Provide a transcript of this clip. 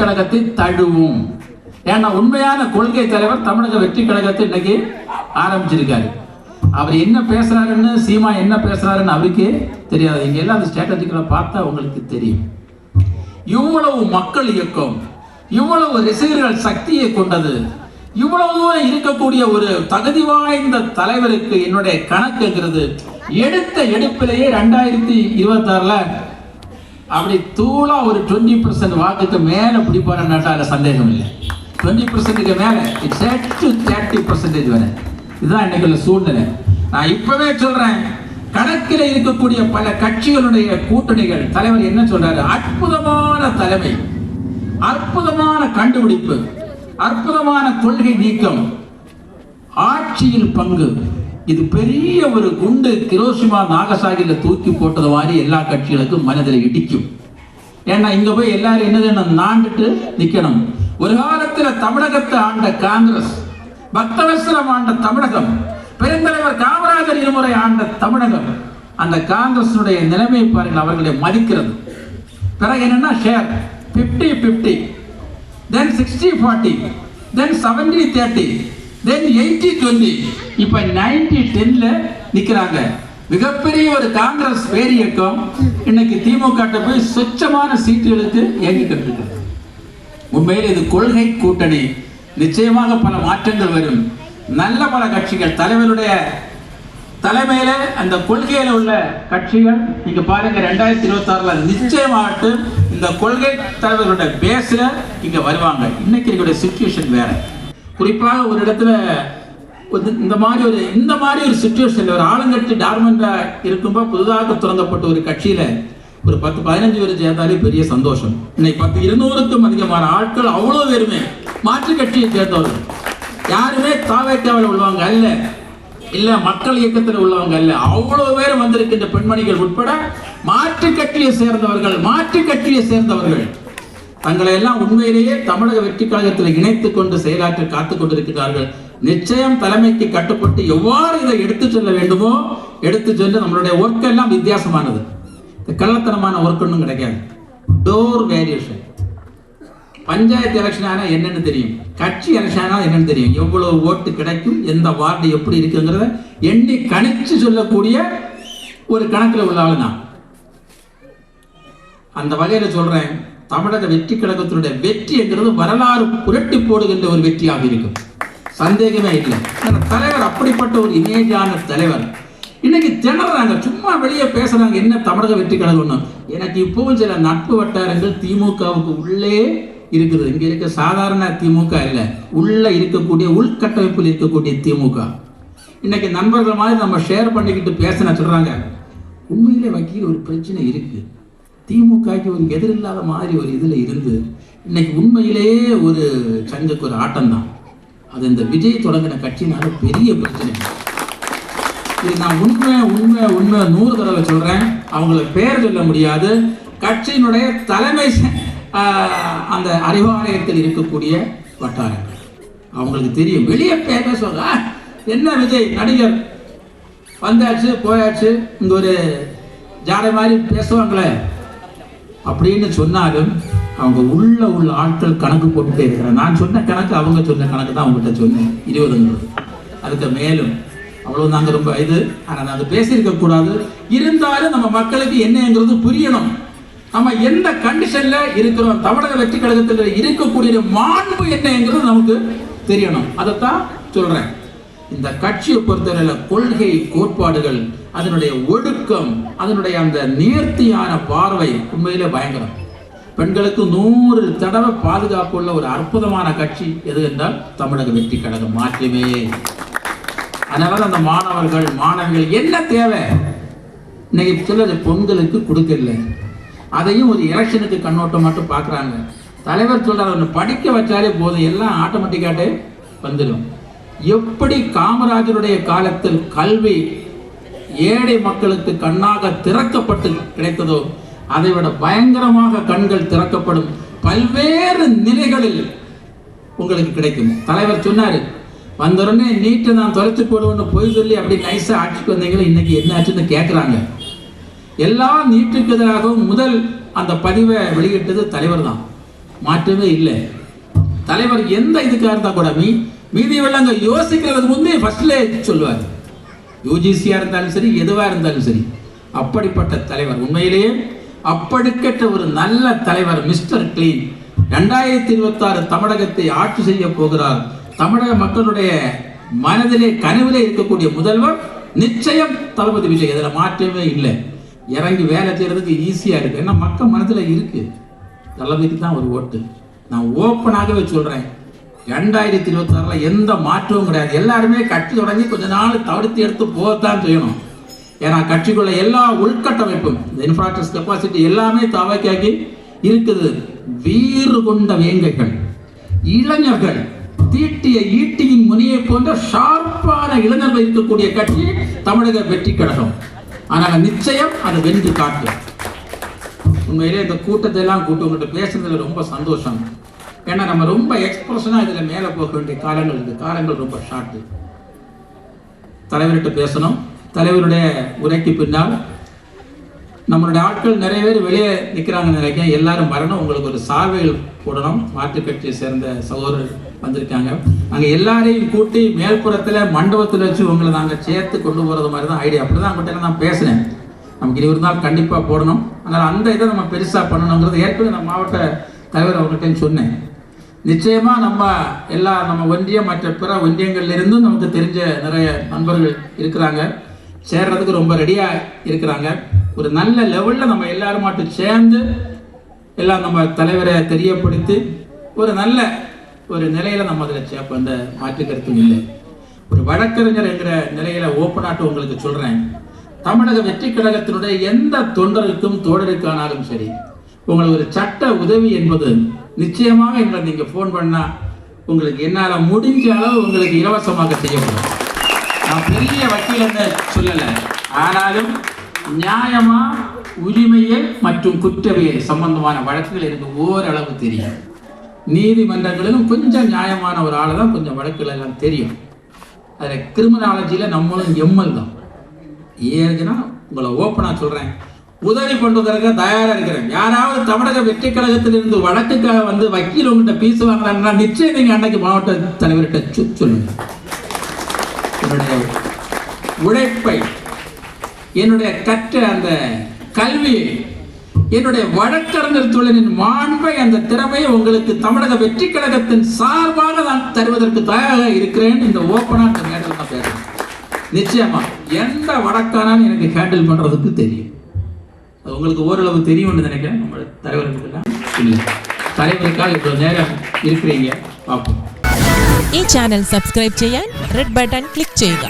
கழகத்தை தழுவும். ஏன்னா உண்மையான கொள்கை தலைவர் தமிழக வெற்றி கழகத்தை இன்னைக்கு ஆரம்பிச்சிருக்காரு. அவர் என்ன பேசுறாருன்னு சீமா என்ன பேசுறாருன்னு அவருக்கே தெரியாது. இங்க எல்லாம் அந்த ஸ்ட்ராட்டஜிக்கலை பார்த்தா உங்களுக்கு தெரியும். இவ்வளவு மக்கள் இயக்கம் இவ்வளவு ரசிகர்கள் சக்தியை கொண்டது இவ்வளவு தூரம் இருக்கக்கூடிய ஒரு தகுதி வாய்ந்த தலைவருக்கு என்னுடைய கணக்குங்கிறது எடுத்த எடுப்பிலேயே ரெண்டாயிரத்தி இருபத்தாறுல அப்படி தூளா ஒரு டுவெண்ட்டி பர்சன்ட் வாக்குக்கு மேல பிடிப்பாருன்னு அதுல சந்தேகம் இல்லை. டுவெண்ட்டி பர்சன்ட்டுக்கு மேல இட்ஸ் டு தேர்ட்டி பர்சன்டேஜ் வரை. இதுதான் இன்னைக்கு உள்ள சூழ்நிலை. நான் இப்பவே சொல்றேன் கணக்கில் இருக்கக்கூடிய பல கட்சிகளுடைய கூட்டணிகள் தலைவர் என்ன சொல்றாரு? அற்புதமான தலைமை அற்புதமான கண்டுபிடிப்பு அற்புதமான கொள்கை நீக்கம் ஆட்சியில் பங்கு இது பெரிய ஒரு குண்டு கிரோசிமா நாகசாகில தூக்கி போட்டது மாதிரி எல்லா கட்சிகளுக்கும் மனதில் இடிக்கும். ஏன்னா இங்க போய் எல்லாரும் என்னது நாண்டுட்டு நிக்கணும். ஒரு காலத்துல தமிழகத்தை ஆண்ட காங்கிரஸ் பக்தவசரம் ஆண்ட தமிழகம் பெருந்தலைவர் காமராஜர் இருமுறை ஆண்ட தமிழகம் அந்த காங்கிரஸுடைய நிலைமை பாருங்கள் அவர்களை மதிக்கிறது. பிறகு என்னன்னா share 50 50 then sixty forty then seventy thirty then eighty twenty இப்போ நைன்டி டென்ல நிற்கிறாங்க மிகப்பெரிய ஒரு காங்கிரஸ் பேர் இயக்கம் இன்னைக்கு திமுக போய் சொச்சமான சீட்டுகளுக்கு இயங்கிக்கிட்டு இருக்கு உண்மையில் இது கொள்கை கூட்டணி. நிச்சயமாக பல மாற்றங்கள் வரும். நல்ல பல கட்சிகள். தலைவருடைய தலைமையில அந்த கொள்கையில உள்ள கட்சிகள் நீங்க பாருங்க ரெண்டாயிரத்தி இருபத்தி ஆறுல நிச்சயமாகட்டும் இந்த கொள்கை தலைவர்களுடைய பேஸ்ல இங்க வருவாங்க. இன்னைக்கு எங்களுடைய சுச்சுவேஷன் வேற. குறிப்பாக ஒரு இடத்துல இந்த மாதிரி ஒரு இந்த மாதிரி ஒரு சுச்சுவேஷனில் ஒரு ஆளுங்கட்சி டார்மெண்டா இருக்கும்போது புதிதாக துறந்தப்பட்ட ஒரு கட்சியில ஒரு பத்து பதினஞ்சு பேர் சேர்ந்தாலே பெரிய சந்தோஷம். இன்னைக்கு பத்து இருநூறுக்கும் அதிகமான ஆட்கள் அவ்வளவு பேருமே மாற்று கட்சியை சேர்ந்தவர்கள். யாருமே தாவேக்காவில் உள்ளவங்க அல்ல. இல்ல மக்கள் இயக்கத்தில் உள்ளவங்க அல்ல. அவ்வளவு பேர் வந்திருக்கின்ற பெண்மணிகள் உட்பட மாற்று கட்சியை சேர்ந்தவர்கள் மாற்று கட்சியை சேர்ந்தவர்கள். தங்களை எல்லாம் உண்மையிலேயே தமிழக வெற்றி கழகத்தில் இணைத்துக் கொண்டு செயலாற்ற காத்துக் கொண்டிருக்கிறார்கள். நிச்சயம் தலைமைக்கு கட்டுப்பட்டு எவ்வாறு இதை எடுத்துச் செல்ல வேண்டுமோ எடுத்துச் சென்று நம்மளுடைய ஒர்க் எல்லாம் வித்தியாசமானது. இந்த கள்ளத்தனமான ஒர்க் ஒன்றும் கிடைக்காது. டோர் வேரியேஷன் பஞ்சாயத்து எலெக்ஷன் ஆனால் என்னென்னு தெரியும். கட்சி எலெக்ஷன் ஆனால் என்னன்னு தெரியும். எவ்வளவு ஓட்டு கிடைக்கும் எந்த வார்டு எப்படி இருக்குங்கிறத எண்ணி கணிச்சு சொல்லக்கூடிய ஒரு கணக்கில் உள்ள ஆளு நான். அந்த வகையில் சொல்றேன் தமிழக வெற்றி கழகத்தினுடைய வெற்றிங்கிறது வரலாறு புரட்டி போடுகின்ற ஒரு வெற்றியாக இருக்கும். சந்தேகமே இல்லை. அந்த தலைவர் அப்படிப்பட்ட ஒரு இமேஜான தலைவர். இன்னைக்கு திணறாங்க சும்மா வெளியே பேசுறாங்க என்ன தமிழக வெற்றி கழகம்னு எனக்கு இப்பவும் சில நட்பு வட்டாரங்கள் திமுகவுக்கு உள்ளே இருக்குது. இங்கே இருக்க சாதாரண திமுக இல்லை உள்ளே இருக்கக்கூடிய உள்கட்டமைப்பில் இருக்கக்கூடிய திமுக. இன்னைக்கு நண்பர்கள் மாதிரி நம்ம ஷேர் பண்ணிக்கிட்டு பேசின சொல்கிறாங்க உண்மையிலே வக்கீல் ஒரு பிரச்சனை இருக்கு. திமுகக்கு ஒரு எதிரில்லாத மாதிரி ஒரு இதில் இருந்து இன்னைக்கு உண்மையிலேயே ஒரு சங்கக்கு ஒரு ஆட்டம் தான். அது இந்த விஜய் தொடங்கின கட்சினால பெரிய பிரச்சனை. இது நான் உண்மை உண்மை உண்மை நூறு தடவை சொல்றேன். அவங்கள பேர் சொல்ல முடியாது. கட்சியினுடைய தலைமை அந்த அறிவாலயத்தில் இருக்கக்கூடிய வட்டாரங்கள். அவங்களுக்கு தெரியும். வெளியே பேர் பேசுவாங்க என்ன விஜய் நடிகர்? வந்தாச்சு போயாச்சு. இந்த ஒரு ஜாடை மாதிரி பேசுவாங்களே. அப்படின்னு சொன்னாலும் அவங்க உள்ள உள்ள ஆட்கள் கணக்கு போட்டுட்டே இருக்கிறாங்க நான் சொன்ன கணக்கு அவங்க சொன்ன கணக்கு தான் அவங்ககிட்ட சொன்னேன். இருபதுங்கிறது அதுக்கு மேலும் அவ்வளவு நாங்க ரொம்ப இது. ஆனால் நாங்கள் பேசியிருக்க கூடாது. இருந்தாலும் நம்ம மக்களுக்கு என்னங்கிறது புரியணும். நம்ம எந்த கண்டிஷன்ல இருக்கிறோம்? தமிழக வெற்றி கழகத்தில் இருக்கக்கூடிய மாண்பு என்னங்கிறது நமக்கு தெரியணும். அதைத்தான் சொல்றேன். இந்த கட்சியை பொறுத்தவரையில கொள்கை கோட்பாடுகள் அதனுடைய ஒழுக்கம் அதனுடைய அந்த நேர்த்தியான பார்வை உண்மையிலே பயங்கரம். பெண்களுக்கு நூறு தடவை பாதுகாப்பு உள்ள ஒரு அற்புதமான கட்சி எது என்றால் தமிழக வெற்றி கழகம். மாற்றமே. அதனால அந்த மாணவர்கள் மாணவிகள் என்ன தேவை? இன்னைக்கு சிலர் பொங்கலுக்கு கொடுக்கல. அதையும் ஒரு எலெக்ஷனுக்கு கண்ணோட்டம் மட்டும் பார்க்குறாங்க தலைவர் சொல்கிறார் ஒன்று படிக்க வச்சாலே போதும். எல்லாம் ஆட்டோமேட்டிக்காட்டே வந்துடும் எப்படி காமராஜருடைய காலத்தில் கல்வி ஏழை மக்களுக்கு கண்ணாக திறக்கப்பட்டு கிடைத்ததோ அதை விட பயங்கரமாக கண்கள் திறக்கப்படும் பல்வேறு நிலைகளில் உங்களுக்கு கிடைக்கும். தலைவர் சொன்னாரு வந்தவுடனே நீட்டை நான் தொலைச்சு போடுவேன்னு பொய் சொல்லி அப்படி நைஸாக ஆட்சிக்கு வந்தீங்களே இன்னைக்கு என்ன ஆச்சுன்னு கேட்குறாங்க எல்லா நீட்டுக்கு எதிராகவும் முதல் அந்த பதிவை வெளியிட்டது தலைவர் தான். மாற்றமே இல்லை. தலைவர் எந்த இதுக்காக இருந்தால் கூட மீ மீதி வெள்ளங்க யோசிக்கிறதுக்கு முன்னே ஃபர்ஸ்ட்ல சொல்லுவார். யூஜிசியாக இருந்தாலும் சரி எதுவாக இருந்தாலும் சரி அப்படிப்பட்ட தலைவர். உண்மையிலேயே அப்படிக்கற்ற ஒரு நல்ல தலைவர் மிஸ்டர் கிளீன் ரெண்டாயிரத்தி இருபத்தாறு தமிழகத்தை ஆட்சி செய்ய போகிறார். தமிழக மக்களுடைய மனதிலே கனவிலே இருக்கக்கூடிய முதல்வர் நிச்சயம் தளபதி விஜய். இதில் மாற்றமே இல்லை. இறங்கி வேலை செய்கிறதுக்கு ஈஸியாக இருக்குது ஏன்னா மக்கள் மனதில் இருக்குது தளபதிக்கு தான் ஒரு ஓட்டு. நான் ஓப்பனாகவே சொல்கிறேன் ரெண்டாயிரத்தி இருபத்தாறில் எந்த மாற்றமும் கிடையாது. எல்லாருமே கட்டி தொடங்கி கொஞ்ச நாள் தவிர்த்து எடுத்து போகத்தான் செய்யணும். ஏன்னா கட்சிக்குள்ள எல்லா உள்கட்டமைப்பும் இந்த இன்ஃப்ராஸ்ட்ரக்சர் கெப்பாசிட்டி எல்லாமே தவக்காக்கி இருக்குது. வீறு கொண்ட வேங்கைகள் இளைஞர்கள் தீட்டிய ஈட்டியின் முனியை போன்ற ஷார்ப்பான இளைஞர்கள் இருக்கக்கூடிய கட்சி தமிழக வெற்றி கழகம். ஆனால் நிச்சயம் அது வென்று காட்டும் உண்மையிலே இந்த கூட்டத்தை எல்லாம் கூட்டு உங்கள்கிட்ட பேசுறதுல ரொம்ப சந்தோஷம். ஏன்னா நம்ம ரொம்ப எக்ஸ்பிரஷனாக இதில் மேலே போக வேண்டிய காலங்கள் இருக்குது காலங்கள் ரொம்ப ஷார்ட்டு தலைவர்கிட்ட பேசணும். தலைவருடைய உரைக்கு பின்னால் நம்மளுடைய ஆட்கள் நிறைய பேர் வெளியே நிற்கிறாங்க நினைக்கிறேன் எல்லாரும் வரணும். உங்களுக்கு ஒரு சார்வைகள் போடணும். மாற்றுக் கட்சியை சேர்ந்த சகோதரர் வந்திருக்காங்க. அங்கே எல்லாரையும் கூட்டி மேல்புறத்தில் மண்டபத்தில் வச்சு உங்களை நாங்கள் சேர்த்து கொண்டு போகிறது மாதிரி தான் ஐடியா அப்படி தான் அவங்ககிட்ட நான் பேசினேன். நமக்கு இருபது இருந்தால் கண்டிப்பாக போடணும். அதனால் அந்த இதை நம்ம பெருசாக பண்ணணுங்கிறது ஏற்கனவே நம்ம மாவட்ட தலைவர் அவர்கிட்ட சொன்னேன். நிச்சயமாக நம்ம எல்லா நம்ம ஒன்றியம் மற்ற பிற ஒன்றியங்கள்லேருந்தும் நமக்கு தெரிஞ்ச நிறைய நண்பர்கள் இருக்கிறாங்க. சேர்றதுக்கு ரொம்ப ரெடியாக இருக்கிறாங்க. ஒரு நல்ல லெவலில் நம்ம எல்லாரும் மட்டும் சேர்ந்து எல்லாம் நம்ம தலைவரை தெரியப்படுத்தி ஒரு நல்ல ஒரு நிலையில நம்ம அதில் சேர்ப்போம் இந்த மாற்று இல்லை. ஒரு வழக்கறிஞர் என்கிற நிலையில ஓப்பனாட்டு உங்களுக்கு சொல்றேன். தமிழக வெற்றி கழகத்தினுடைய எந்த தொண்டருக்கும் தோழருக்கானாலும் சரி உங்களுக்கு ஒரு சட்ட உதவி என்பது நிச்சயமாக எங்களை நீங்கள் ஃபோன் பண்ணால் உங்களுக்கு என்னால் முடிஞ்ச அளவு உங்களுக்கு இலவசமாக செய்யப்படும். நான் பெரிய வக்கீலன்னு சொல்லல. ஆனாலும் நியாயமா உரிமையை மற்றும் குற்றவியல் சம்பந்தமான வழக்குகள் எனக்கு ஓரளவு தெரியும். நீதிமன்றங்களிலும் கொஞ்சம் நியாயமான ஒரு ஆளை தான் கொஞ்சம் வழக்குகள் எல்லாம் தெரியும். அதில் கிரிமினாலஜியில் நம்மளும் எம்எல் தான். ஏன்னா உங்களை ஓப்பனாக சொல்கிறேன் உதவி பண்ணுவதற்கு தயாராக இருக்கிறேன். யாராவது தமிழக வெற்றி கழகத்திலிருந்து வழக்குக்காக வந்து வக்கீல் உங்கள்கிட்ட பீஸ் நிச்சயம் நீங்கள் அன்னைக்கு மாவட்ட தலைவர்கிட்ட சொ- என்னுடைய உழைப்பை என்னுடைய கற்ற அந்த கல்வி என்னுடைய வழக்கறிஞர் தொழிலின் மாண்பை அந்த திறமையை உங்களுக்கு தமிழக வெற்றி கழகத்தின் சார்பாக நான் தருவதற்கு தயாராக இருக்கிறேன். இந்த ஓப்பனாக இந்த மேடல் நான் பேசுறேன். நிச்சயமா எந்த வழக்கானாலும் எனக்கு ஹேண்டில் பண்ணுறதுக்கு தெரியும். அது உங்களுக்கு ஓரளவு தெரியும்னு நினைக்கிறேன். நம்ம தலைவர்களுக்கு எல்லாம் இல்லை. தலைவருக்காக இவ்வளோ நேரம் இருக்கிறீங்க. பார்ப்போம். ഈ ചാനൽ സബ്സ്ക്രൈബ് ചെയ്യാൻ റെഡ് ബട്ടൺ ക്ലിക്ക് ചെയ്യുക